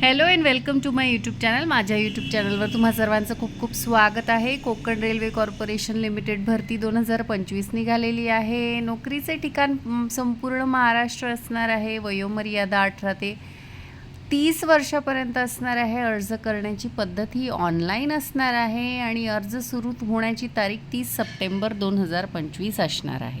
Hello and welcome to my YouTube channel माझ्या YouTube चॅनलवर तुम्हा सर्वांचं खूप खूप स्वागत आहे. कोकण रेल्वे कॉर्पोरेशन लिमिटेड भरती दोन हजार पंचवीस निघालेली आहे. नोकरीचे ठिकाण संपूर्ण महाराष्ट्र असणार आहे. वयोमर्यादा अठरा ते तीस वर्षापर्यंत असणार आहे. अर्ज करण्याची पद्धत ही ऑनलाईन असणार आहे आणि अर्ज सुरू होण्याची तारीख तीस सप्टेंबर दोन हजार पंचवीस असणार आहे.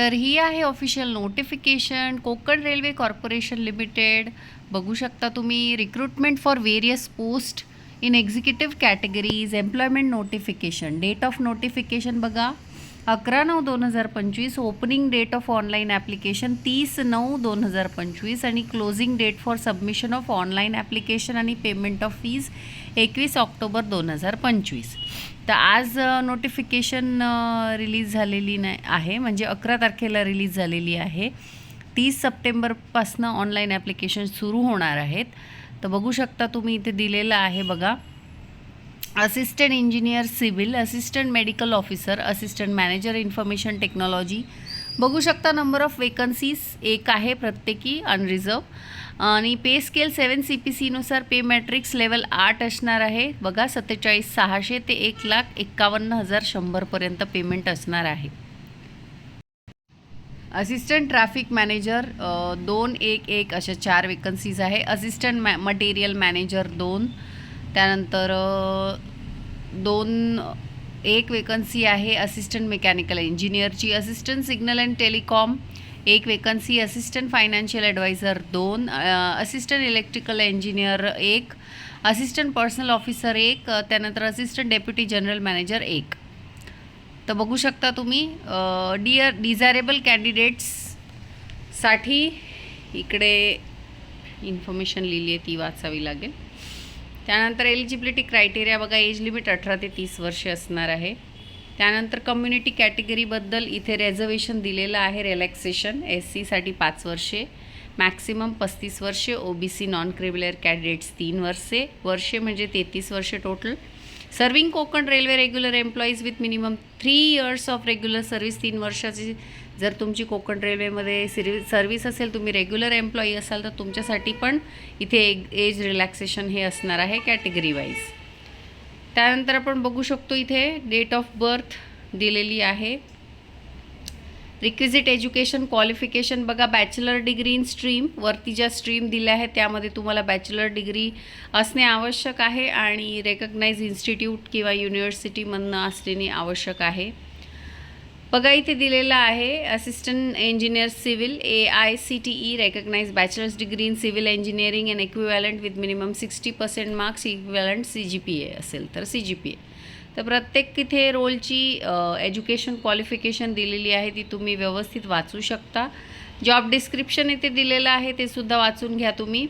तर ही आहे official notification Konkan railway corporation limited. बघू शकता तुम्ही recruitment for various post in executive categories employment notification date of notification बघा. अकरा नऊ दोन हजार पंचवीस opening date of online application तीस नऊ दोन हजार पंचवीस आणि closing date for submission of online application आणि पेमेंट ऑफ फीज एकवीस ऑक्टोबर दोन हजार पंचवीस. तर आज नोटिफिकेशन रिलीज झालेली नाही आहे. म्हणजे अकरा तारखेला रिलीज झालेली आहे. तीस सप्टेंबरपासनं ऑनलाईन ॲप्लिकेशन सुरू होणार आहेत. तर बघू शकता तुम्ही इथे दिलेलं आहे बघा. Assistant engineer civil assistant medical officer assistant manager information technology बघू शकता नंबर ऑफ वेकन्सीज एक आहे प्रत्येकी अनरिझर्व आणि pay scale seven C P सीनुसार pay matrix level आठ असणार आहे. बघा सत्तेचाळीस सहाशे ते एक लाख एक्कावन्न हजार शंभरपर्यंत पेमेंट असणार आहे. असिस्टंट ट्रॅफिक मॅनेजर दोन एक एक अशा चार वेकन्सीज आहे. असिस्टंट मॅ मटेरियल मॅनेजर दोन. त्यानंतर दोन एक वेकन्सी आहे असिस्टंट मेकॅनिकल इंजिनियरची असिस्टंट सिग्नल अँड टेलिकॉम एक वेकन्सी असिस्टंट फायनान्शियल ॲडवायझर दोन असिस्टंट इलेक्ट्रिकल इंजिनियर एक. असिस्टंट पर्सनल ऑफिसर एक. त्यानंतर असिस्टंट डेप्युटी जनरल मॅनेजर एक. तर बघू शकता तुम्ही डिअर डिझायरेबल कॅन्डिडेट्ससाठी इकडे इन्फॉर्मेशन लिहिली आहे ती वाचावी लागेल. त्यानंतर एलिजिबिलिटी क्रायटेरिया बघा एज लिमिट अठरा ते तीस वर्षे असणार आहे. त्यानंतर कम्युनिटी कॅटेगरीबद्दल इथे रेझर्वेशन दिलेलं आहे रिलॅक्सेशन एस सीसाठी पाच वर्षे. मॅक्सिमम पस्तीस वर्षे O B C non creamy layer candidates तीन वर्षे. वर्षे म्हणजे तेहतीस वर्षे total serving Konkan railway regular employees with minimum three years of regular service तीन वर्षाची जर तुमची कोकण रेल्वेमध्ये सिरि सर्व्हिस असेल तुम्ही रेग्युलर एम्प्लॉई असाल तर तुमच्यासाठी पण इथे एज रिलॅक्सेशन हे असणार आहे कॅटेगरी वाईज त्यानंतर आपण बघू शकतो इथे डेट ऑफ बर्थ दिलेली आहे. रिक्विजिट एज्युकेशन क्वालिफिकेशन बघा बॅचलर डिग्री इन स्ट्रीम वरती ज्या स्ट्रीम दिल्या आहेत त्यामध्ये तुम्हाला बॅचलर डिग्री असणे आवश्यक आहे आणि रेकग्नाइज इन्स्टिट्यूट किंवा युनिव्हर्सिटीमधनं असणे आवश्यक आहे. बघा इथे दिलेलं आहे assistant engineer civil A I C T E recognise bachelors degree in civil engineering and equivalent with minimum sixty percent marks equivalent C G P A असेल तर सी जी पी ए तर प्रत्येक तिथे रोलची एज्युकेशन क्वालिफिकेशन दिलेली आहे ती तुम्ही व्यवस्थित वाचू शकता. जॉब डिस्क्रिप्शन इथे दिलेलं आहे ते सुद्धा वाचून घ्या तुम्ही.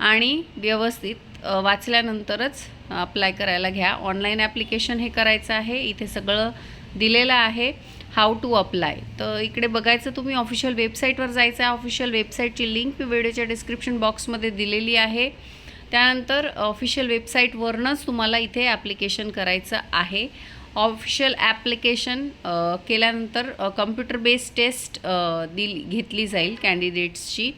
आणि व्यवस्थित वाचल्यानंतरच अप्लाय करायला घ्या. ऑनलाईन ॲप्लिकेशन हे करायचं आहे इथे सगळं दिलेलं आहे हाऊ टू अप्लाय तर इकडे बघायचं तुम्ही ऑफिशियल वेबसाईटवर जायचं आहे. ऑफिशियल वेबसाईटची लिंक मी व्हिडिओच्या डिस्क्रिप्शन बॉक्समध्ये दिलेली आहे. त्यानंतर ऑफिशियल वेबसाईटवरनंच तुम्हाला इथे ॲप्लिकेशन करायचं आहे. ऑफिशियल ॲप्लिकेशन केल्यानंतर कम्प्युटर बेस्ड टेस्ट दिली घेतली जाईल कॅन्डिडेट्सची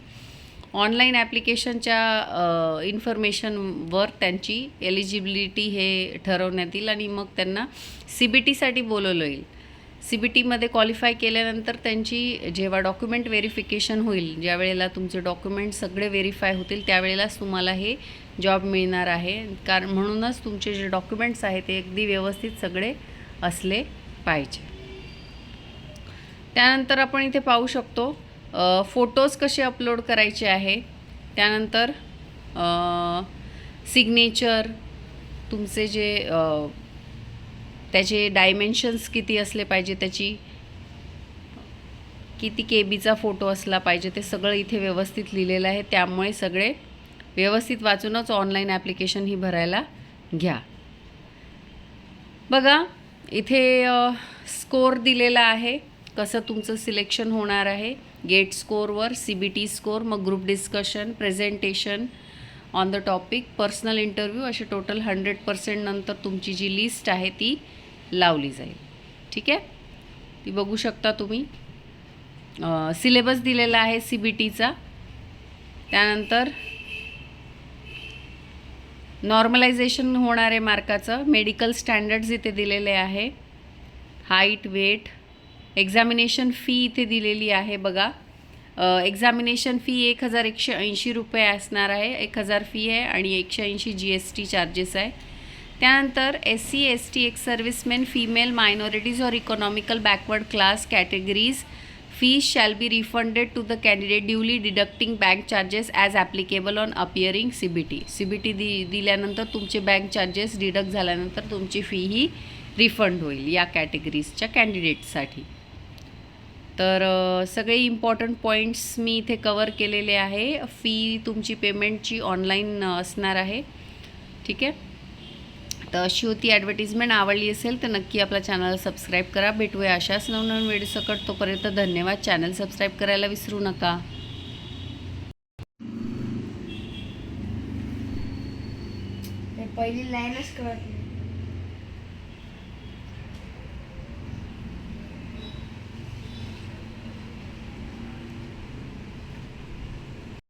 ऑनलाईन ॲप्लिकेशनच्या इन्फॉर्मेशनवर त्यांची एलिजिबिलिटी हे ठरवण्यात येईल आणि मग त्यांना सी बी टीसाठी बोलवलं येईल. सी बी टीमध्ये क्वालिफाय केल्यानंतर त्यांची जेव्हा डॉक्युमेंट व्हेरिफिकेशन होईल ज्या वेळेला तुमचे डॉक्युमेंट सगळे व्हेरीफाय होतील त्यावेळेलाच तुम्हाला हे जॉब मिळणार आहे. कारण म्हणूनच तुमचे जे डॉक्युमेंट्स आहेत ते अगदी व्यवस्थित सगळे असले पाहिजे. त्यानंतर आपण इथे पाहू शकतो फोटोज कसे अपलोड करायचे आहे. त्यानंतर सिग्नेचर तुमचे जे त्याचे डायमेन्शन्स किती असले पाहिजे त्याची किती के बीचा फोटो असला पाहिजे ते सगळं इथे व्यवस्थित लिहिलेलं आहे. त्यामुळे सगळे व्यवस्थित वाचूनच ऑनलाईन ॲप्लिकेशन ही भरायला घ्या. बघा इथे स्कोर दिलेला आहे. कसं तुमचं सिलेक्शन होणार आहे? गेट स्कोरवर सी बी टी स्कोर मग group discussion presentation on the topic personal interview असे टोटल हंड्रेड पर्सेंट नंतर तुमची जी लिस्ट आहे ती लावली जाईल. ठीक आहे? ती बघू शकता तुम्ही. सिलेबस दिलेला आहे सी बी टीचा त्यानंतर नॉर्मलायझेशन होणार आहे मार्काचं मेडिकल स्टँडर्ड्स इथे दिलेले आहे. हाईट वेट एक्झामिनेशन फी इथे दिलेली आहे बघा. एक्झामिनेशन फी एक हजार एकशे ऐंशी रुपये असणार आहे. एक हजार फी आहे आणि एकशे ऐंशी जी एस टी चार्जेस आहे. त्यानंतर S C S T ex servicemen female minorities or economical backward class categories fees shall be refunded to the candidate duly deducting bank charges as applicable on appearing C B T C B T दि दिल्यानंतर तुमचे bank charges deduct झाल्यानंतर तुमची fee ही refund होईल या कॅटेगरीजच्या कॅन्डिडेटसाठी तर सगळे important points मी इथे कवर केलेले आहे. फी तुमची पेमेंटची ऑनलाईन असणार आहे. ठीक आहे? तर अशी होती ॲडव्हर्टिजमेंट आवडली असेल तर नक्की आपल्या चॅनल सबस्क्राईब करा. भेटूया अशाच नवनवीन व्हिडिओ तोपर्यंत धन्यवाद. चॅनल सबस्क्राईब करायला विसरू नका. पहिली लाईनच कळत नाही.